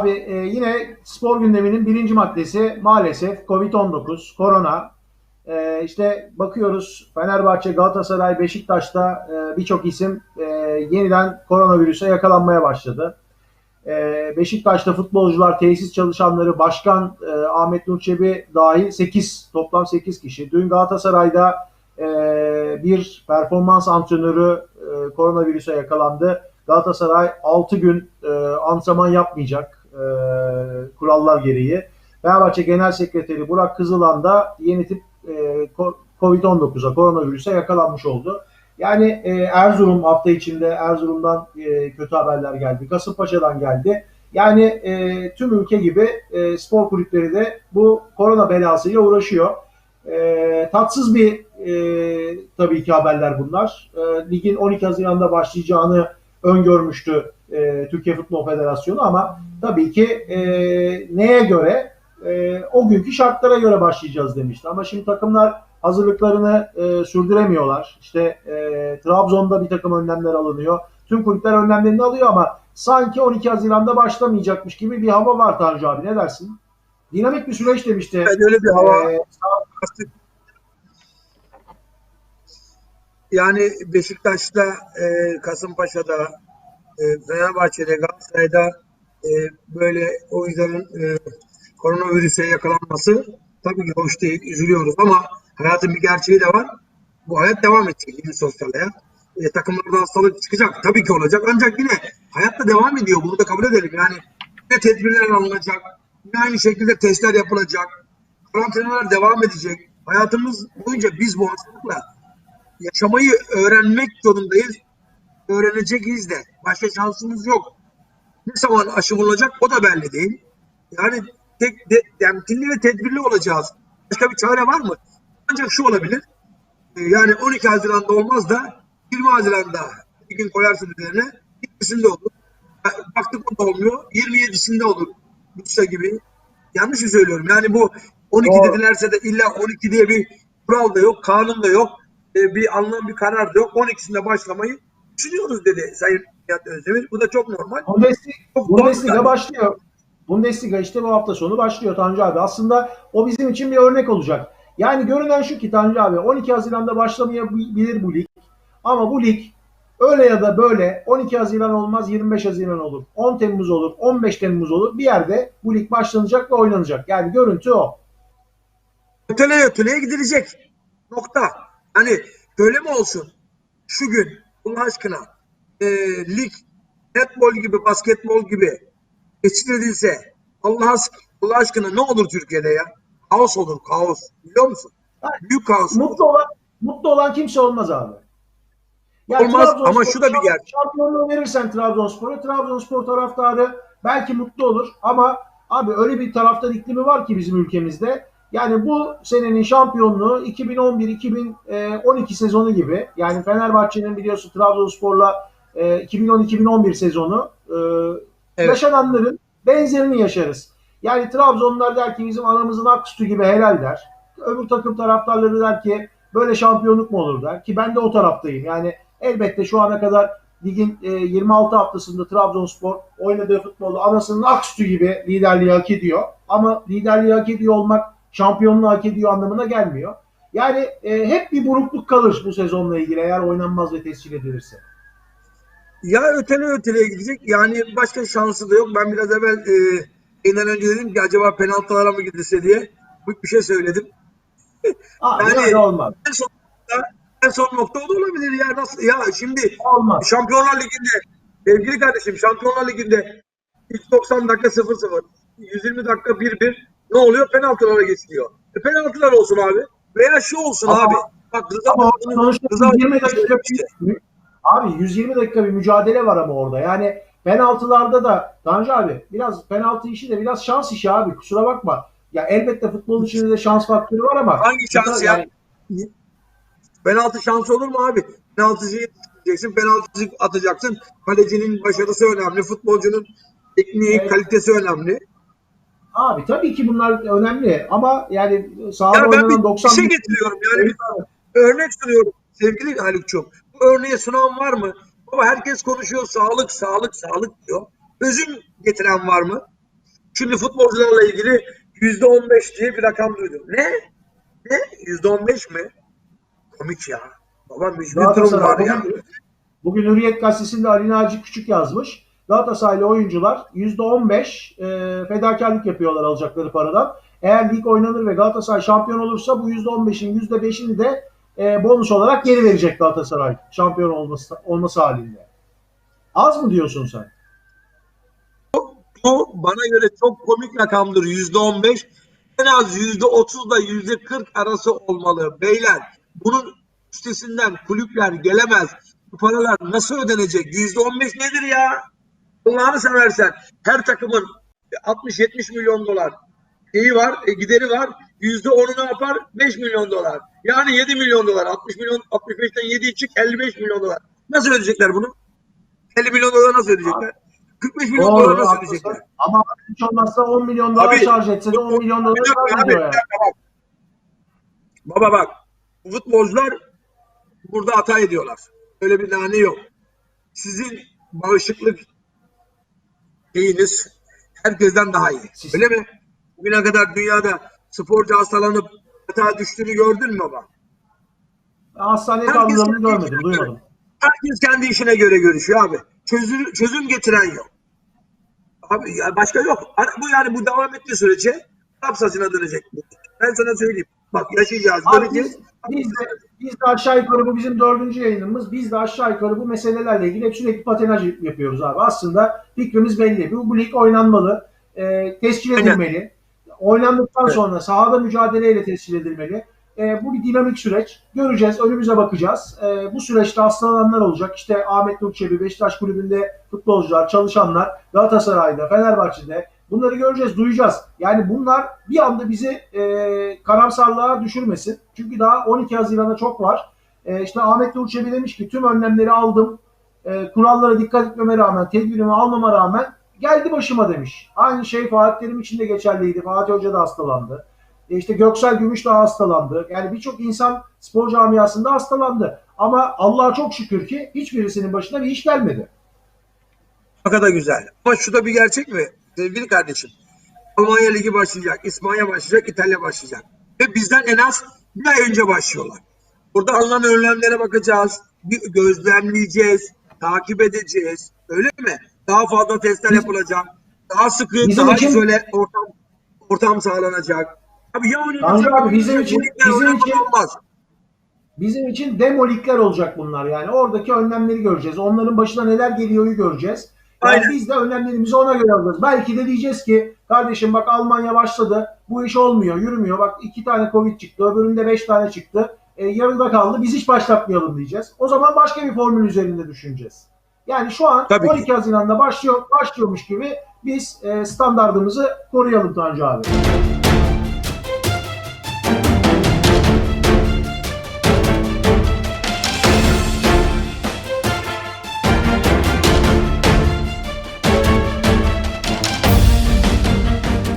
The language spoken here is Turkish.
Abi e, yine spor gündeminin birinci maddesi maalesef Covid-19, korona. E, işte bakıyoruz Fenerbahçe, Galatasaray, Beşiktaş'ta e, birçok isim e, yeniden koronavirüse yakalanmaya başladı. E, Beşiktaş'ta futbolcular, tesis çalışanları, başkan e, Ahmet Nur Çebi dahil 8, toplam 8 kişi. Dün Galatasaray'da e, bir performans antrenörü e, koronavirüse yakalandı. Galatasaray 6 gün e, antrenman yapmayacak e, kurallar gereği. Fenerbahçe Genel Sekreteri Burak Kızılan da yeni tip e, Covid-19'a, koronavirüse yakalanmış oldu. Yani e, Erzurum hafta içinde Erzurum'dan e, kötü haberler geldi. Kasımpaşa'dan geldi. Yani e, tüm ülke gibi e, spor kulüpleri de bu korona belasıyla uğraşıyor. E, tatsız bir e, tabii ki haberler bunlar. E, ligin 12 Haziran'da başlayacağını öngörmüştü e, Türkiye Futbol Federasyonu ama tabii ki e, neye göre e, o günkü şartlara göre başlayacağız demişti. Ama şimdi takımlar hazırlıklarını e, sürdüremiyorlar. İşte e, Trabzon'da bir takım önlemler alınıyor. Tüm kulüpler önlemlerini alıyor ama sanki 12 Haziran'da başlamayacakmış gibi bir hava var Tanju abi ne dersin? Dinamik bir süreç demişti. Evet, öyle bir hava. Ee, Yani Beşiktaş'ta, e, Kasımpaşa'da, e, Fenerbahçe'de, Galatasaray'da e, böyle oyuncuların e, koronavirüse yakalanması tabii ki hoş değil, üzülüyoruz ama hayatın bir gerçeği de var. Bu hayat devam edecek yine sosyal hayat. E, takımlarda hastalık çıkacak. Tabii ki olacak. Ancak yine hayat da devam ediyor. Bunu da kabul edelim. Yani yine tedbirler alınacak. Yine aynı şekilde testler yapılacak. Karantinalar devam edecek. Hayatımız boyunca biz bu hastalıkla yaşamayı öğrenmek zorundayız. Öğreneceğiz de. Başka şansımız yok. Ne zaman aşı bulunacak o da belli değil. Yani tek de, temkinli ve tedbirli olacağız. Başka bir çare var mı? Ancak şu olabilir. Ee, Yani 12 Haziran'da olmaz da 20 Haziran'da bir gün koyarsın üzerine 20'sinde olur. Baktık o da olmuyor. 27'sinde olur. Bursa gibi. Yanlış mı söylüyorum? Yani bu 12 Doğru. dedilerse de illa 12 diye bir kural da yok, kanun da yok. Ee, bir alınan bir karar da yok. 12'sinde başlamayı düşünüyoruz dedi Sayın Nihat Özdemir. Bu da çok normal. Bundesliga, Çok Bundesliga normal. başlıyor. Bundesliga işte bu hafta sonu başlıyor Tanju abi. Aslında o bizim için bir örnek olacak. Yani görünen şu ki Tanju abi 12 Haziran'da başlamayabilir bu lig. Ama bu lig öyle ya da böyle 12 Haziran olmaz 25 Haziran olur. 10 Temmuz olur 15 Temmuz olur. Bir yerde bu lig başlanacak ve oynanacak. Yani görüntü o. öteleye öteleye gidilecek. Nokta. Hani böyle mi olsun? Şu gün Allah aşkına e, lig netbol gibi, basketbol gibi geçirilse Allah, aşk- Allah aşkına ne olur Türkiye'de ya? Kaos olur, kaos. Biliyor musun? Büyük kaos olur. Mutlu olan mutlu olan kimse olmaz abi. Ya Olmaz ama şu da bir gerçek. Şampiyonluğu verirsen Trabzonspor'a, Trabzonspor taraftarı belki mutlu olur ama abi öyle bir taraftar iklimi var ki bizim ülkemizde. Yani bu senenin şampiyonluğu 2011-2012 sezonu gibi. Yani Fenerbahçe'nin biliyorsun Trabzonspor'la e, 2010-2011 sezonu e, Evet. yaşananların benzerini yaşarız. Yani Trabzonlar der ki bizim anamızın ak sütü gibi helal der. Öbür takım taraftarları der ki böyle şampiyonluk mu olur der. Ki ben de o taraftayım. Yani elbette şu ana kadar ligin e, 26 haftasında Trabzonspor oynadığı futbolda anasının ak sütü gibi liderliği hak ediyor. Ama liderliği hak ediyor olmak şampiyonluğu hak ediyor anlamına gelmiyor. Yani e, hep bir burukluk kalır bu sezonla ilgili eğer oynanmaz ve tescil edilirse. Ya ötele öteleye gidecek. Yani başka şansı da yok. Ben biraz evvel e, yayından önce dedim ki acaba penaltılara mı gidilse diye bir şey söyledim. Aa, Yani- olmaz. En son nokta, en son nokta o da olabilir ya. Nasıl? Ya şimdi Olmaz. Şampiyonlar Ligi'nde sevgili kardeşim Şampiyonlar Ligi'nde ilk 90 dakika 0-0 120 dakika 1-1 ne oluyor? Penaltılara geçiliyor. E, penaltılar olsun abi. Veya şu olsun Ama- abi. Bak Rıza Ama sonuçta Rıza 120 dakika abi 120 dakika bir mücadele var ama orada. Yani penaltılarda da Tanju abi biraz penaltı işi de biraz şans işi abi. Kusura bakma. Ya elbette futbolun içinde de şans faktörü var ama Hangi şans ya? Yani Penaltı şansı olur mu abi? Penaltıcıyı yetiştireceksin, penaltıcı atacaksın. Kalecinin başarısı önemli, futbolcunun tekniği, Evet. kalitesi önemli. Abi tabii ki bunlar önemli ama yani sahada Yani ben oynanan bir, 90 bir şey getiriyorum yani bir örnek sunuyorum sevgili Haluk'cum. Bu örneği sunan var mı? Ama herkes konuşuyor sağlık, sağlık, sağlık diyor. Özüm getiren var mı? Şimdi futbolcularla ilgili yüzde on beş diye bir rakam duydum. Ne? Ne? Yüzde on beş mi? Komik ya. Baba mücbir durum var ya. bugün, bugün Hürriyet Gazetesi'nde Ali Naci Küçük yazmış. Galatasaraylı oyuncular %15 e, fedakarlık yapıyorlar alacakları paradan. Eğer lig oynanır ve Galatasaray şampiyon olursa bu %15'in %5'ini de e, bonus olarak geri verecek Galatasaray şampiyon olması, olması halinde. Az mı diyorsun sen? Bu bana göre çok komik rakamdır yüzde on beş. En az yüzde otuzla yüzde kırk arası olmalı. Beyler bunun üstesinden kulüpler gelemez. Bu paralar nasıl ödenecek? Yüzde on beş nedir ya? Allah'ını seversen her takımın 60-70 milyon dolar şeyi var, e, gideri var. Yüzde onu ne yapar? 5 milyon dolar. Yani 7 milyon dolar. 60 milyon, 65'ten 7 çık 55 milyon dolar. Nasıl ödeyecekler bunu? 50 milyon dolar nasıl ödeyecekler? 45 milyon dolar nasıl haklısın. ödeyecekler? Ama hiç olmazsa 10 milyon dolar Abi, şarj etse de 10 milyon dolar şarj ediyor yani. bak. Baba bak. Bu futbolcular burada hata ediyorlar. Öyle bir nane yok. Sizin bağışıklık şeyiniz herkesten daha iyi. Siz- Öyle mi? Bugüne kadar dünyada sporcu hastalanıp hata düştüğünü gördün mü baba? Hastane Herkes kaldırımını kendi görmedim, duymadım. göre- Herkes kendi işine göre görüşüyor abi. Çözüm, çözüm getiren yok. Abi başka yok. Bu yani bu devam ettiği sürece Arap saçına dönecek. Ben sana söyleyeyim. Bak yaşayacağız, Abi göreceğiz. biz, biz, de, biz de aşağı yukarı bu bizim dördüncü yayınımız. Biz de aşağı yukarı bu meselelerle ilgili hep sürekli patenaj yapıyoruz abi. Aslında fikrimiz belli. Bu, bu lig oynanmalı. E, tescil Aynen. edilmeli. Oynandıktan Evet. sonra sahada mücadeleyle tescil edilmeli. E, bu bir dinamik süreç. Göreceğiz, önümüze bakacağız. E, bu süreçte hastalananlar olacak. İşte Ahmet Nurçebi, Beşiktaş Kulübü'nde futbolcular, çalışanlar, Galatasaray'da, Fenerbahçe'de bunları göreceğiz, duyacağız. Yani bunlar bir anda bizi e, karamsarlığa düşürmesin. Çünkü daha 12 Haziran'a çok var. E, işte Ahmet Nurçebi demiş ki tüm önlemleri aldım. E, kurallara dikkat etmeme rağmen, tedbirimi almama rağmen geldi başıma demiş. Aynı şey Fatih Terim için de geçerliydi. Fatih Hoca da hastalandı. E işte Göksel Gümüş de hastalandı. Yani birçok insan spor camiasında hastalandı. Ama Allah'a çok şükür ki hiçbirisinin başına bir iş gelmedi. Ne kadar güzel. Ama şu da bir gerçek mi sevgili kardeşim? Almanya Ligi başlayacak, İspanya başlayacak, İtalya başlayacak. Ve bizden en az bir ay önce başlıyorlar. Burada alınan önlemlere bakacağız, bir gözlemleyeceğiz, takip edeceğiz. Öyle mi? Daha fazla testler yapılacak. Daha sıkı, Bizim daha için- izole ortam, ortam sağlanacak. Abi ya oynanacak, Tanju abi, bizim için- bizim için- olmaz. Bizim için demolikler olacak bunlar yani. Oradaki önlemleri göreceğiz. Onların başına neler geliyor'yu göreceğiz. Yani Aynen. biz de önlemlerimizi ona göre alacağız. Belki de diyeceğiz ki kardeşim bak Almanya başladı. Bu iş olmuyor, yürümüyor. Bak iki tane Covid çıktı, öbüründe beş tane çıktı. E, yarıda kaldı. Biz hiç başlatmayalım diyeceğiz. O zaman başka bir formül üzerinde düşüneceğiz. Yani şu an Tabii ki. 12 Haziran'da başlıyor, başlıyormuş gibi biz e, standartımızı koruyalım Tanju abi.